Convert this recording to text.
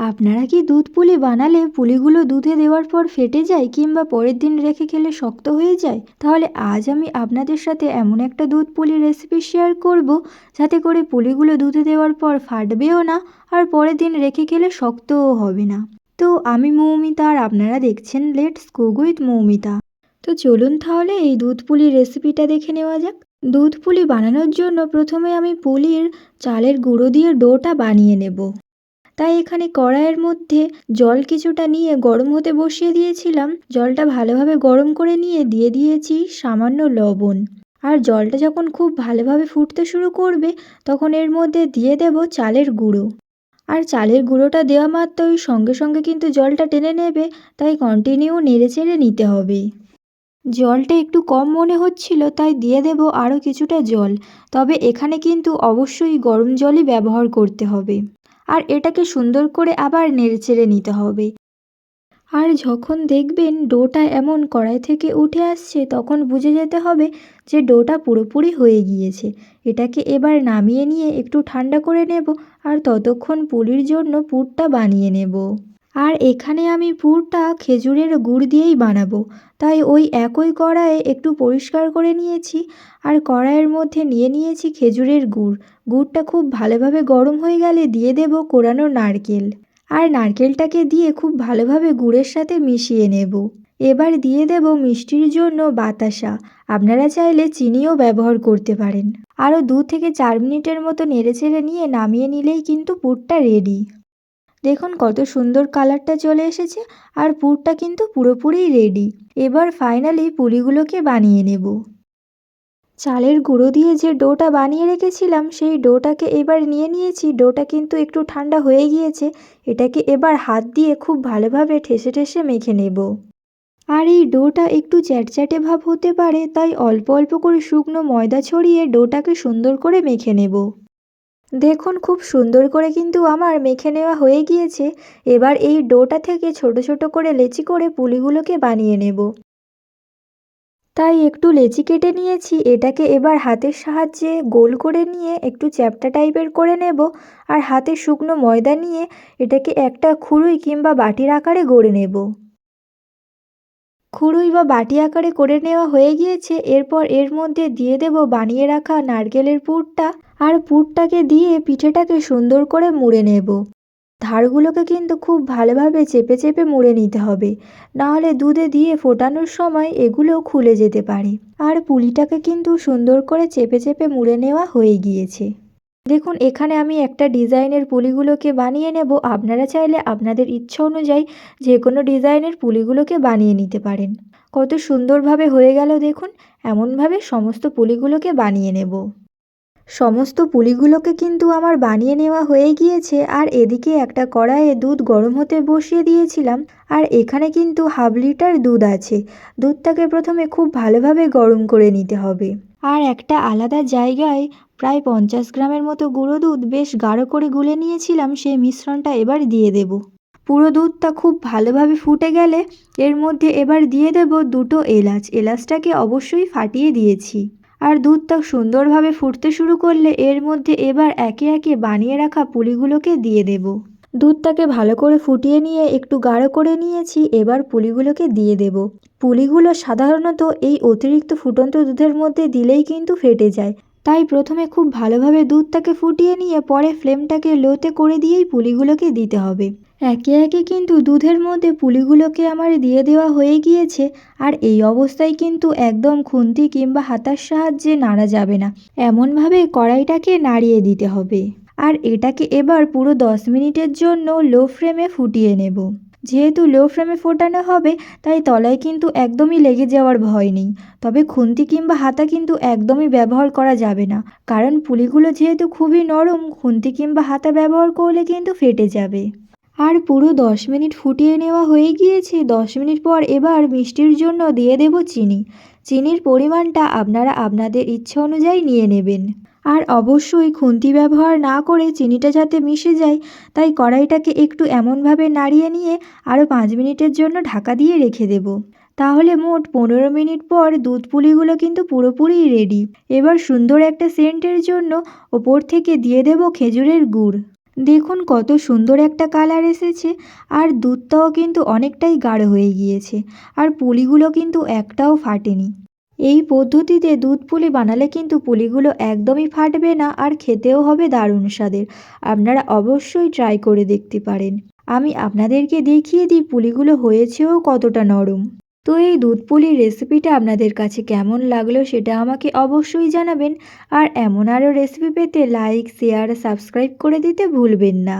আপনারা কি দুধ পুলি বানালে পুলিগুলো দুধে দেওয়ার পর ফেটে যায় কিংবা পরের দিন রেখে খেলে শক্ত হয়ে যায়? তাহলে আজ আমি আপনাদের সাথে এমন একটা দুধ পুলি রেসিপি শেয়ার করব, যাতে করে পুলিগুলো দুধে দেওয়ার পর ফাটবেও না আর পরের দিন রেখে খেলে শক্তও হবে না। তো আমি মৌমিতা আর আপনারা দেখছেন লেটস কুক উইথ মৌমিতা। তো চলুন তাহলে এই দুধ পুলি রেসিপিটা দেখে নেওয়া যাক। দুধ পুলি বানানোর জন্য প্রথমে আমি পুলির চালের গুঁড়ো দিয়ে ডোটা বানিয়ে নেব। তাই এখানে কড়াইয়ের মধ্যে জল কিছুটা নিয়ে গরম হতে বসিয়ে দিয়েছিলাম। জলটা ভালোভাবে গরম করে নিয়ে দিয়ে দিয়েছি সামান্য লবণ। আর জলটা যখন খুব ভালোভাবে ফুটতে শুরু করবে, তখন এর মধ্যে দিয়ে দেব চালের গুঁড়ো। আর চালের গুঁড়োটা দেওয়া মাত্রই সঙ্গে সঙ্গে কিন্তু জলটা টেনে নেবে, তাই কন্টিনিউ নেড়ে চেড়ে নিতে হবে। জলটা একটু কম মনে হচ্ছিল, তাই দিয়ে দেব আরও কিছুটা জল। তবে এখানে কিন্তু অবশ্যই গরম জলই ব্যবহার করতে হবে। আর এটাকে সুন্দর করে আবার নেড়েচেড়ে নিতে হবে। আর যখন দেখবেন ডোটা এমন কড়াই থেকে উঠে আসছে, তখন বুঝে যেতে হবে যে ডোটা পুরোপুরি হয়ে গিয়েছে। এটাকে এবার নামিয়ে নিয়ে একটু ঠান্ডা করে নেব আর ততক্ষণ পুলির জন্য পুরটা বানিয়ে নেব। আর এখানে আমি পুরটা খেজুরের গুড় দিয়েই বানাবো। তাই ওই একই কড়াইয়ে একটু পরিষ্কার করে নিয়েছি আর কড়াইয়ের মধ্যে নিয়ে নিয়েছি খেজুরের গুড়। গুড়টা খুব ভালোভাবে গরম হয়ে গেলে দিয়ে দেব কোরানো নারকেল। আর নারকেলটাকে দিয়ে খুব ভালোভাবে গুড়ের সাথে মিশিয়ে নেব। এবার দিয়ে দেব মিষ্টির জন্য বাতাসা। আপনারা চাইলে চিনিও ব্যবহার করতে পারেন। আরও দু থেকে চার মিনিটের মতো নেড়ে নেড়েচেড়ে নিয়ে নামিয়ে নিলেই কিন্তু পুরটা রেডি দেখুন কত সুন্দর কালারটা চলে এসেছে আর পুরটা কিন্তু পুরোপুরি রেডি। এবার ফাইনালি পুরিগুলোকে বানিয়ে নেব। চালের গুঁড়ো দিয়ে যে ডোটা বানিয়ে রেখেছিলাম, সেই ডোটাকে এবার নিয়ে নিয়েছি। ডোটা কিন্তু একটু ঠান্ডা হয়ে গিয়েছে, এটাকে এবার হাত দিয়ে খুব ভালোভাবে ঠেসে ঠেসে মেখে নেব। আর এই ডোটা একটু চ্যাটচ্যাটে ভাব হতে পারে, তাই অল্প অল্প করে শুকনো ময়দা ছড়িয়ে ডোটাকে সুন্দর করে মেখে নেব। দেখুন খুব সুন্দর করে কিন্তু আমার মেখে নেওয়া হয়ে গিয়েছে। এবার এই ডোটা থেকে ছোট ছোট করে লেচি করে পুলিগুলোকে বানিয়ে নেব। তাই একটু লেচি কেটে নিয়েছি। এটাকে এবার হাতের সাহায্যে গোল করে নিয়ে একটু চ্যাপটা টাইপের করে নেব আর হাতে শুকনো ময়দা নিয়ে এটাকে একটা খুরুই কিংবা বাটির আকারে গড়ে নেব। খুরুই বা বাটি আকারে করে নেওয়া হয়ে গিয়েছে। এরপর এর মধ্যে দিয়ে দেব বানিয়ে রাখা নারকেলের পুরটা। আর পুরটাকে দিয়ে পিঠেটাকে সুন্দর করে মুড়ে নেব। ধারগুলোকে কিন্তু খুব ভালোভাবে চেপে চেপে মুড়ে নিতে হবে। নাহলে দুধে দিয়ে ফোটানোর সময় এগুলো খুলে যেতে পারে। আর পুলিটাকে কিন্তু সুন্দর করে চেপে চেপে মুড়ে নেওয়া হয়ে গিয়েছে। দেখুন, এখানে আমি একটা ডিজাইনের পুলিগুলোকে বানিয়ে নেব। আপনারা চাইলে আপনাদের ইচ্ছা অনুযায়ী যে কোনো ডিজাইনের পুলিগুলোকে বানিয়ে নিতে পারেন। কত সুন্দরভাবে হয়ে গেল দেখুন, এমনভাবে সমস্ত পুলিগুলোকে বানিয়ে নেব। সমস্ত পুলিগুলোকে কিন্তু আমার বানিয়ে নেওয়া হয়ে গিয়েছে আর এদিকে একটা কড়াইয়ে দুধ গরম হতে বসিয়ে দিয়েছিলাম আর এখানে কিন্তু হাফ লিটার দুধ আছে। দুধটাকে প্রথমে খুব ভালোভাবে গরম করে নিতে হবে। আর একটা আলাদা জায়গায় প্রায় পঞ্চাশ গ্রামের মতো গুঁড়ো দুধ বেশ গাঢ় করে গুলে নিয়েছিলাম, সেই মিশ্রণটা এবার দিয়ে দেব। পুরো দুধটা খুব ভালোভাবে ফুটে গেলে এর মধ্যে এবার দিয়ে দেব দুটো এলাচ। এলাচটাকে অবশ্যই ফাটিয়ে দিয়েছি। আর দুধটা সুন্দরভাবে ফুটতে শুরু করলে এর মধ্যে এবার একে একে বানিয়ে রাখা পুলিগুলোকে দিয়ে দেব। দুধটাকে ভালো করে ফুটিয়ে নিয়ে একটু গাঢ় করে নিয়েছি, এবার পুলিগুলোকে দিয়ে দেব। পুলিগুলো সাধারণত এই অতিরিক্ত ফুটন্ত দুধের মধ্যে দিলেই কিন্তু ফেটে যায়। তাই প্রথমে খুব ভালোভাবে দুধটাকে ফুটিয়ে নিয়ে পরে ফ্লেমটাকে লোতে করে দিয়েই পুলিগুলোকে দিতে হবে। একে একে কিন্তু দুধের মধ্যে পুলিগুলোকে আমার দিয়ে দেওয়া হয়ে গিয়েছে, আর এই অবস্থায় কিন্তু একদম খুন্তি কিংবা হাতার সাহায্যে নাড়া যাবে না। এমনভাবে কড়াইটাকে নাড়িয়ে দিতে হবে। আর এটাকে এবার পুরো দশ মিনিটের জন্য লো ফ্লেমে ফুটিয়ে নেব। যেহেতু লো ফ্লেমে ফোটানো হবে, তাই তলায় কিন্তু একদমই লেগে যাওয়ার ভয় নেই। তবে খুন্তি কিংবা হাতা কিন্তু একদমই ব্যবহার করা যাবে না। কারণ পুলিগুলো যেহেতু খুবই নরম, খুন্তি কিংবা হাতা ব্যবহার করলে কিন্তু ফেটে যাবে। আর পুরো দশ মিনিট ফুটিয়ে নেওয়া হয়ে গিয়েছে। দশ মিনিট পর এবার মিষ্টির জন্য দিয়ে দেব চিনি। চিনির পরিমাণটা আপনারা আপনাদের ইচ্ছা অনুযায়ী নিয়ে নেবেন। আর অবশ্যই খুন্তি ব্যবহার না করে চিনিটা যাতে মিশে যায়, তাই কড়াইটাকে একটু এমনভাবে নাড়িয়ে নিয়ে আরও পাঁচ মিনিটের জন্য ঢাকা দিয়ে রেখে দেব। তাহলে মোট পনেরো মিনিট পর দুধ পুলিগুলো কিন্তু পুরোপুরি রেডি এবার সুন্দর একটা সেন্টের জন্য ওপর থেকে দিয়ে দেব খেজুরের গুড়। দেখুন কত সুন্দর একটা কালার এসেছে, আর দুধটাও কিন্তু অনেকটাই গাঢ় হয়ে গিয়েছে, আর পুলিগুলো কিন্তু একটাও ফাটেনি। এই পদ্ধতিতে দুধ পুলি বানালে কিন্তু পুলিগুলো একদমই ফাটবে না, আর খেতেও হবে দারুণ স্বাদের। আপনারা অবশ্যই ট্রাই করে দেখতে পারেন। আমি আপনাদেরকে দেখিয়ে দিই পুলিগুলো হয়েছেও কতটা নরম। তো এই দুধ পুলির রেসিপিটা আপনাদের কাছে কেমন লাগল সেটা আমাকে অবশ্যই জানাবেন। আর এমন আরও রেসিপি পেতে লাইক শেয়ার সাবস্ক্রাইব করে দিতে ভুলবেন না।